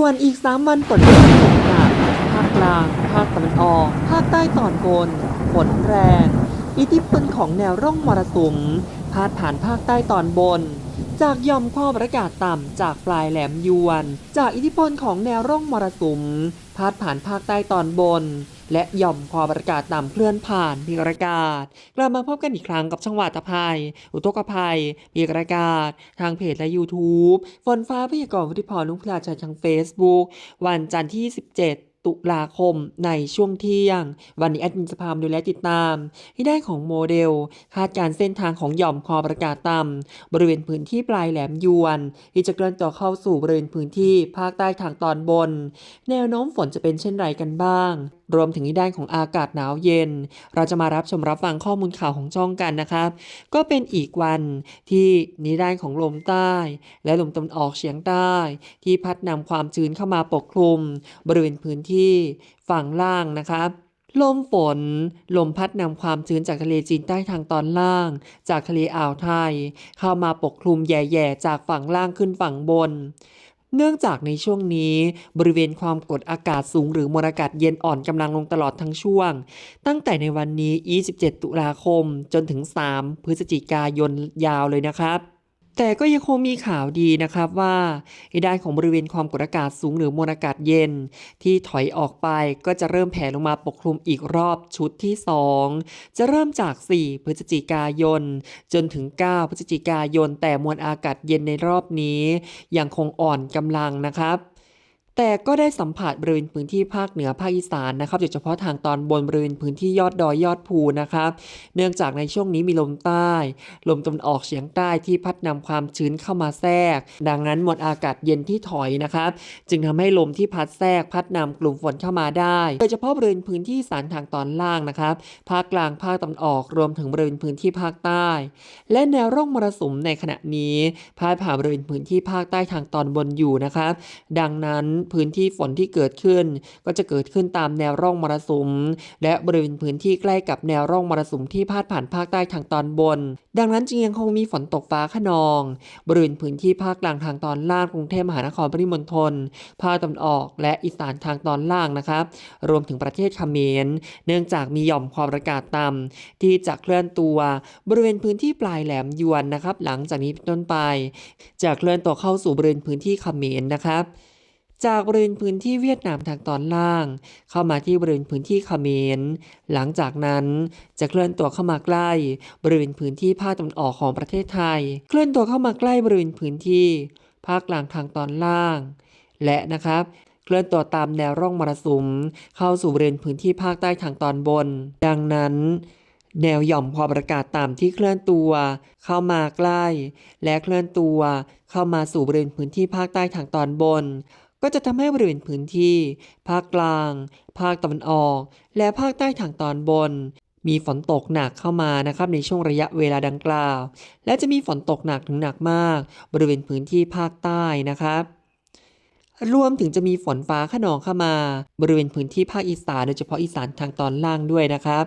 ส่วนอีก 3 วันฝนจะตกหนักภาคกลาง ภาคตะวันออก ภาคใต้ตอนบนฝนแรง อิทธิพลของแนวร่องมรสุมพาดผ่านภาคใต้ตอนบน จากย่อมความกดอากาศต่ำจากปลายแหลมยวน จากอิทธิพลของแนวร่องมรสุมพาดผ่านภาคใต้ตอนบน และหย่อมความกดอากาศต่ำเคลื่อนผ่านมีอากาศ กลับมาพบกันอีกครั้งกับช่องวาตภัย อุทกภัยมีอากาศ ทางเพจและ YouTube ฝนฟ้าพยากรณ์วุฒิพรนุ่งพลาชัยทาง Facebook วันจันทร์ที่ 17 ตุลาคมในช่วงเที่ยง วันนี้แอดมินจะพามาดูและติดตามที่ได้ของโมเดล คาดการเส้นทางของหย่อมความกดอากาศต่ำบริเวณพื้นที่ปลายแหลมยวนที่จะเคลื่อนตัวเข้าสู่บริเวณพื้นที่ภาคใต้ทางตอนบน แนวโน้มฝนจะเป็นเช่นไรกันบ้าง รวมถึงที่ด้านของอากาศหนาวเย็น เราจะมารับชมรับฟังข้อมูลข่าวของจ้องกันนะครับ ก็เป็นอีกวันที่นิด้านของลมใต้ และลมตะวันออกเฉียงใต้ ที่พัดนำความชื้นเข้ามาปกคลุม บริเวณพื้นที่ฝั่งล่างนะครับลมฝน ลมพัดนำความชื้นจากทะเลจีนใต้ทางตอนล่าง จากทะเลอ่าวไทย เข้ามาปกคลุมแย่ๆ จากฝั่งล่างขึ้นฝั่งบน เนื่องจากในช่วงนี้บริเวณความกดอากาศสูงหรือมวลอากาศเย็นอ่อนกำลังลงตลอดทั้งช่วง ตั้งแต่ในวันนี้ 27 ตุลาคม จนถึง 3 พฤศจิกายนยาวเลยนะครับ แต่ก็ยังคงมีข่าวดีนะครับว่าในด้านของบริเวณความกดอากาศสูงหรือมวลอากาศเย็น ที่ถอยออกไปก็จะเริ่มแผ่ลงมาปกคลุมอีกรอบชุดที่ 2 จะเริ่มจาก 4 พฤศจิกายน จนถึง 9 พฤศจิกายน แต่มวลอากาศเย็นในรอบนี้ ยังคงอ่อนกำลังนะครับ แต่ก็ได้สัมผัสบริเวณพื้นที่ภาคเหนือภาคอีสานนะครับโดยเฉพาะทางตอนบนบริเวณพื้นที่ยอดดอยยอดภูนะครับ เนื่องจากในช่วงนี้มีลมใต้ ลมตะวันออกเฉียงใต้ที่พัดนำความชื้นเข้ามาแทรก ดังนั้นมวลอากาศเย็นที่ถอยนะครับ จึงทำให้ลมที่พัดแทรกพัดนำกลุ่มฝนเข้ามาได้ โดยเฉพาะบริเวณพื้นที่สานทางตอนล่างนะครับ ภาคกลางภาคตะวันออกรวมถึงบริเวณพื้นที่ภาคใต้ และแนวร่องมรสุมในขณะนี้พาดผ่านบริเวณพื้นที่ภาคใต้ทางตอนบนอยู่นะครับ ดังนั้นพื้นที่ฝนที่เกิดขึ้น ก็จะเกิดขึ้นตามแนวร่องมรสุม และบริเวณพื้นที่ใกล้กับแนวร่องมรสุมที่พาดผ่านภาคใต้ทางตอนบน ดังนั้นจึงยังคงมีฝนตกฟ้าขนอง บริเวณพื้นที่ภาคกลางทางตอนล่างกรุงเทพมหานครปริมณฑลภาคตะวันออก และอีสานทางตอนล่างนะครับ รวมถึงประเทศเขมรเนื่องจากมีหย่อมความกดอากาศต่ำที่จะเคลื่อนตัวบริเวณพื้นที่ปลายแหลมยวนนะครับ หลังจากนี้เป็นต้นไป จะเคลื่อนตัวเข้าสู่บริเวณพื้นที่เขมรนะครับ จากบริเวณพื้นที่เวียดนามทางตอนล่าง เข้ามาที่บริเวณพื้นที่เขมร หลังจากนั้นจะเคลื่อนตัวเข้ามาใกล้ บริเวณพื้นที่ภาคตะวันออกของประเทศไทย เคลื่อนตัวเข้ามาใกล้บริเวณพื้นที่ ภาคกลางทางตอนล่าง และนะครับเคลื่อนตัวตามแนวร่องมรสุม เข้าสู่บริเวณพื้นที่ภาคใต้ทางตอนบน ดังนั้น แนวหย่อมความกดอากาศต่ำที่เคลื่อนตัว เข้ามาใกล้ และเคลื่อนตัวเข้ามาสู่บริเวณพื้นที่ภาคใต้ทางตอนบน ก็จะทำให้บริเวณพื้นที่ ภาคกลาง ภาคตะวันออก และภาคใต้ทางตอนบน มีฝนตกหนักเข้ามานะครับในช่วงระยะเวลาดังกล่าว และจะมีฝนตกหนักถึงหนักมาก บริเวณพื้นที่ภาคใต้นะครับรวมถึงจะมีฝนฟ้าขนองเข้ามา บริเวณพื้นที่ภาคอีสานโดยเฉพาะอีสานทางตอนล่างด้วยนะครับ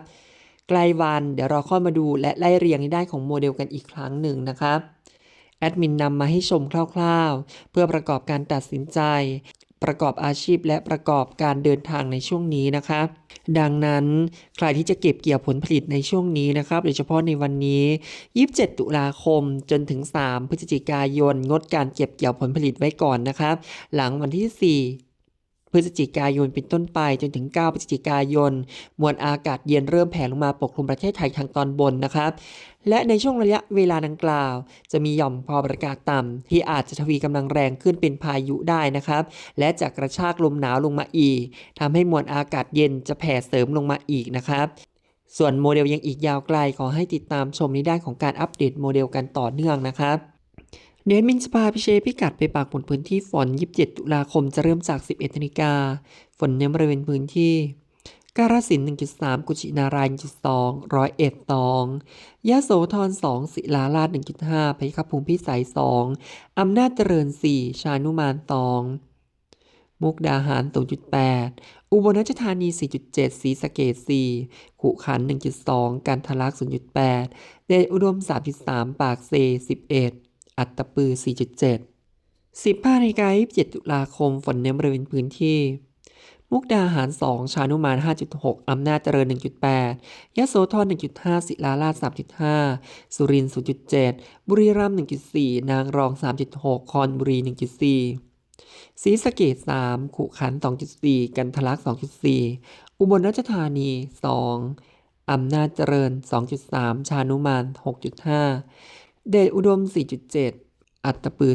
ใกล้วันเดี๋ยวเราค่อยมาดูและไล่เรียงในด้านของโมเดลกันอีกครั้งหนึ่งนะครับ แอดมินนำมาให้ชมคร่าวๆ เพื่อประกอบการตัดสินใจ ประกอบอาชีพและประกอบการเดินทางในช่วงนี้นะคะ ดังนั้นใครที่จะเก็บเกี่ยวผลผลิตในช่วงนี้นะครับโดยเฉพาะในวันนี้ 27 ตุลาคมจนถึง 3 พฤศจิกายน งดการเก็บเกี่ยวผลผลิตไว้ก่อนนะครับ หลังวันที่ 4 พฤศจิกายนเป็นต้นไปจนถึง 9 พฤศจิกายน มวลอากาศเย็นเริ่มแผ่ลงมาปกคลุมประเทศไทยทางตอนบนนะครับ และในช่วงระยะเวลาดังกล่าว จะมีหย่อมความกดอากาศต่ำที่อาจจะทวีกำลังแรงขึ้นเป็นพายุได้นะครับ และจะกระชากลมหนาวลงมาอีกทำให้มวลอากาศเย็นจะแผ่เสริมลงมาอีกนะครับส่วนโมเดลยังอีกยาวไกลขอให้ติดตามชมในด้านของการอัปเดตโมเดลกันต่อเนื่องนะครับ เดนมินสปาพิเชพิกัดไปปากผลพื้นที่ฝน 27 ตุลาคมจะเริ่มจาก 11นาฬิกา ฝนในบริเวณพื้นที่ กาฬสิน 1.3 กุชินาราย1.2ร้อยเอ็ด2ยะโสธร 2 ศิลาราช1.5พยคภูมิพิสัย 2 อำนาจเจริญ 4 ชานุมาน2มุกดาหาร 0.8 อุบลราชธานี 4.7 ศรีสะเกษ4ขุขัน 1.2 กันทะลัก0.8 เดชอุดม 3.3 ปากเซ 11 อัตปือ 4.7 15นาฬิกา27 ตุลาคม ฝนเน้นบริเวณพื้นที่ มุกดาหาร 2 ชานุมาน 5.6 อำนาจเจริญ 1.8 ยะโสธร 1.5 ศิลาราช3.5 สุรินทร์ 0.7 บุรีรัมย์ 1.4 นางรอง 3.6 คอนบุรี 1.4 ศรีสะเกษ3ขุขัน 2.4 กันทลัก2.4 อุบลราชธานี 2อำนาจเจริญ 2.3 ชานุมาน 6.5 เดชอุดม 4.7 อัตตปือ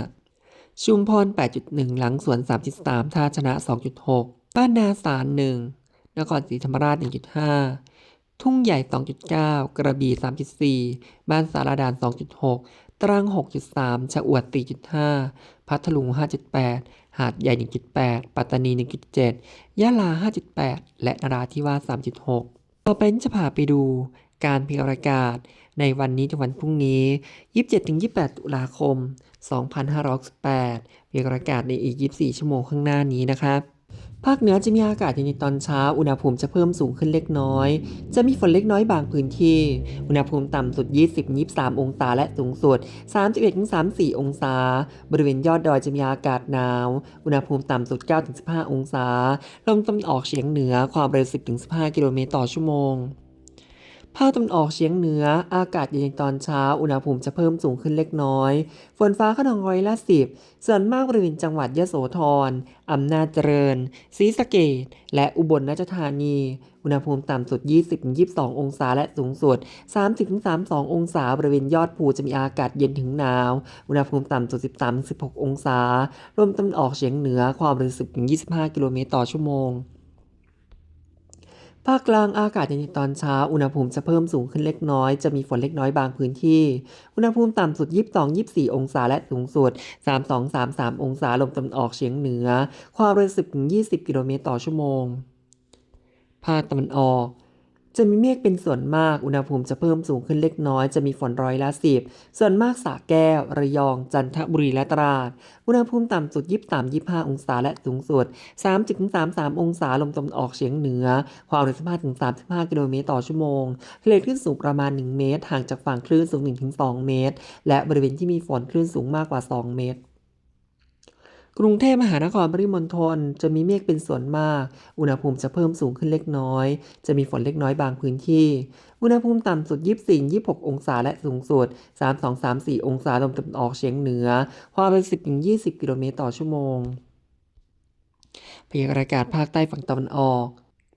2.5 ชุมพร 8.1 หลังสวน 3.3 ท่าชนะ 2.6บ้านนาสาร1นครศรีธรรมราช 1.5 ทุ่งใหญ่ 2.9 กระบี่3.4 บ้านสารดาน 2.6 ตรัง 6.3 ชะอวด 4.5 พัทลุง 5.8 หาดใหญ่ 1.8 ปัตตานี 1.7 ยะลา 5.8 และนราธิวาส 3.6 ต่อไปจะพาไปดู การพยากรณ์อากาศ ในวันนี้ถึงวันพรุ่งนี้ 27-28 ตุลาคม 2568พยากรณ์อากาศในอีก 24 ชั่วโมงข้างหน้านี้นะครับภาคเหนือจะมีอากาศเย็นในตอนเช้า อุณหภูมิจะเพิ่มสูงขึ้นเล็กน้อย จะมีฝนเล็กน้อยบางพื้นที่ อุณหภูมิต่ำสุด 20-23 องศาและสูงสุด 31-34 องศา บริเวณยอดดอยจะมีอากาศหนาว อุณหภูมิต่ำสุด 9-15 องศา ลมตะวันออกเฉียงเหนือความเร็ว 10-15 กิโลเมตรต่อชั่วโมง ภาคตะวันออกเฉียงเหนือ อากาศเย็นในตอนเช้า อุณหภูมิจะเพิ่มสูงขึ้นเล็กน้อย ฝนฟ้าขนองร้อยละสิบส่วนมากบริเวณจังหวัดยะโสธรอำนาจเจริญศรีสะเกษและอุบลราชธานี อุณหภูมิต่ำสุด 20-22 องศาและสูงสุด 30-32 องศา บริเวณยอดภูจะมีอากาศเย็นถึงหนาว อุณหภูมิต่ำสุด 13-16 องศาลมตะวันออกเฉียงเหนือความเร็ว10-25 กิโลเมตรต่อชั่วโมง ภาคกลางอากาศเย็นในตอนเช้า อุณหภูมิจะเพิ่มสูงขึ้นเล็กน้อย จะมีฝนเล็กน้อยบางพื้นที่ อุณหภูมิต่ำสุด 22-24 องศาและสูงสุด 32-33 องศาลมตะวันออกเฉียงเหนือ ความเร็ว 10-20 กิโลเมตรต่อชั่วโมง ภาคตะวันออก จะมีเมฆเป็นส่วนมาก อุณหภูมิจะเพิ่มสูงขึ้นเล็กน้อย จะมีฝนร้อยละสิบส่วนมากสระแก้ว ระยอง จันทบุรีและตราด อุณหภูมิต่ำสุด 23-25 องศาและสูงสุด 30-33 องศาลมตะวันออกเฉียงเหนือ ความเร็ว15-35 กิโลเมตรต่อชั่วโมงทะเลคลื่นสูงประมาณ 1 เมตร ห่างจากฝั่งคลื่นสูง 1-2 เมตร และบริเวณที่มีฝนคลื่นสูงมากกว่า 2 เมตร กรุงเทพมหานครปริมณฑลจะมีเมฆเป็นส่วนมาก อุณหภูมิจะเพิ่มสูงขึ้นเล็กน้อย จะมีฝนเล็กน้อยบางพื้นที่ อุณหภูมิต่ำสุด 24-26 องศาและสูงสุด 32-34 องศาลมตะวันออกเฉียงเหนือ ความเร็ว10-20 กิโลเมตรต่อชั่วโมงพยากรณ์อากาศภาคใต้ฝั่งตะวันออก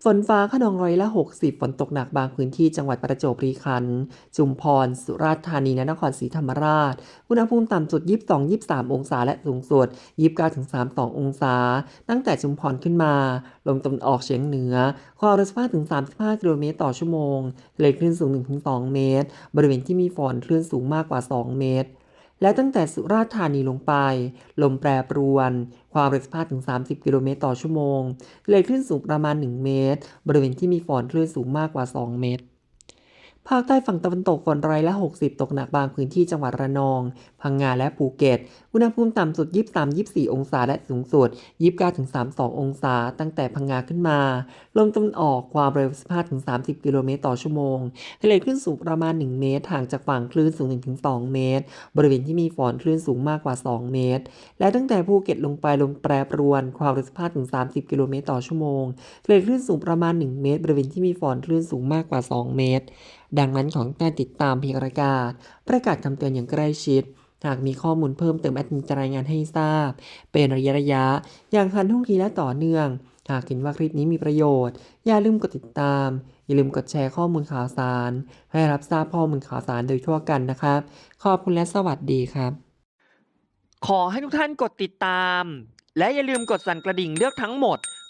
ฝนฟ้าขนองร้อยละ 60 ฝนตกหนักบางพื้นที่จังหวัดประจวบคีรีขันธ์ชุมพร สุราษฎร์ธานีและนครศรีธรรมราช อุณหภูมิต่ำสุด 22-23 องศาและสูงสุด 29-32 องศา ตั้งแต่ชุมพรขึ้นมา ลมตะวันออกเฉียงเหนือ ความเร็ว15-35 กิโลเมตรต่อชั่วโมงทะเลคลื่นสูง 1-2 เมตร บริเวณที่มีฝนคลื่นสูงมากกว่า 2 เมตร และตั้งแต่สุราษฎร์ธานีลงไป ลมแปรปรวน ความเร็ว15-30 กิโลเมตรต่อชั่วโมงเลคลื่นสูงประมาณ 1 เมตร บริเวณที่มีฝนคลื่นสูงมากกว่า 2 เมตร ภาคใต้ฝั่งตะวันตกฝนร้อยละ 60 ตกหนักบางพื้นที่จังหวัดระนอง พังงาและภูเก็ต อุณหภูมิต่ำสุด 23-24 องศาและสูงสุด 29-32 องศา ตั้งแต่พังงาขึ้นมา ลมตะวันออกความเร็ว 15-30 กิโลเมตรต่อชั่วโมงทะเลคลื่นสูงประมาณ 1 เมตรห่างจากฝั่งคลื่นสูง 1-2 เมตร บริเวณที่มีฝนคลื่นสูงมากกว่า 2 เมตร และตั้งแต่ภูเก็ตลงไปลมแปรปรวน ความเร็ว 15-30 กิโลเมตรต่อชั่วโมงทะเลคลื่นสูงประมาณ 1 เมตร บริเวณที่มีฝนคลื่นสูงมากกว่า 2 เมตรดังนั้นของการติดตามเพยากรณ์อากาศ ประกาศคำเตือนอย่างใกล้ชิด หากมีข้อมูลเพิ่มเติมแอดมินจะรายงานให้ทราบ เป็นระยะระยะ อย่างทันท่วงทีและต่อเนื่อง หากเห็นว่าคลิปนี้มีประโยชน์ อย่าลืมกดติดตาม อย่าลืมกดแชร์ข้อมูลข่าวสาร ให้รับทราบข้อมูลข่าวสารโดยทั่วกันนะครับ ขอบคุณและสวัสดีครับ ขอให้ทุกท่านกดติดตาม และอย่าลืมกดสั่นกระดิ่งเลือกทั้งหมด